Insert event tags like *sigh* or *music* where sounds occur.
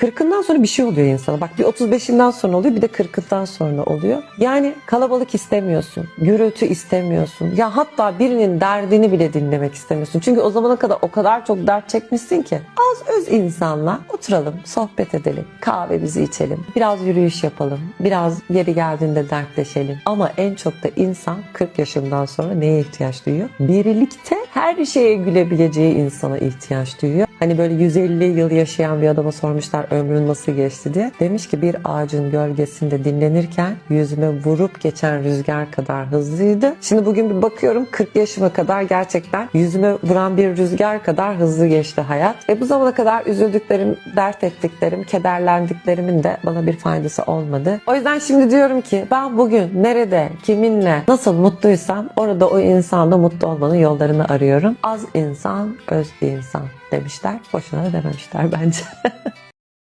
40'ından sonra bir şey oluyor insana. Bak bir 35'inden sonra oluyor bir de 40'ından sonra oluyor. Yani kalabalık istemiyorsun. Gürültü istemiyorsun. Ya hatta birinin derdini bile dinlemek istemiyorsun. Çünkü o zamana kadar o kadar çok dert çekmişsin ki. Az öz insanla oturalım, sohbet edelim, kahvemizi içelim, biraz yürüyüş yapalım, biraz yeri geldiğinde dertleşelim. Ama en çok da insan 40 yaşından sonra neye ihtiyaç duyuyor? Birlikte her şeye gülebileceği insana ihtiyaç duyuyor. Hani böyle 150 yıl yaşayan bir adama sormuşlar ömrün nasıl geçti diye. Demiş ki bir ağacın gölgesinde dinlenirken yüzüme vurup geçen rüzgar kadar hızlıydı. Şimdi bugün bir bakıyorum 40 yaşıma kadar gerçekten yüzüme vuran bir rüzgar kadar hızlı geçti hayat. Ve bu zamana kadar üzüldüklerim, dert ettiklerim, kederlendiklerimin de bana bir faydası olmadı. O yüzden şimdi diyorum ki ben bugün nerede, kiminle, nasıl mutluysam orada o insanla mutlu olmanın yollarını arıyorum. Az insan, öz insan demişler. Boşuna dememişler bence. *laughs*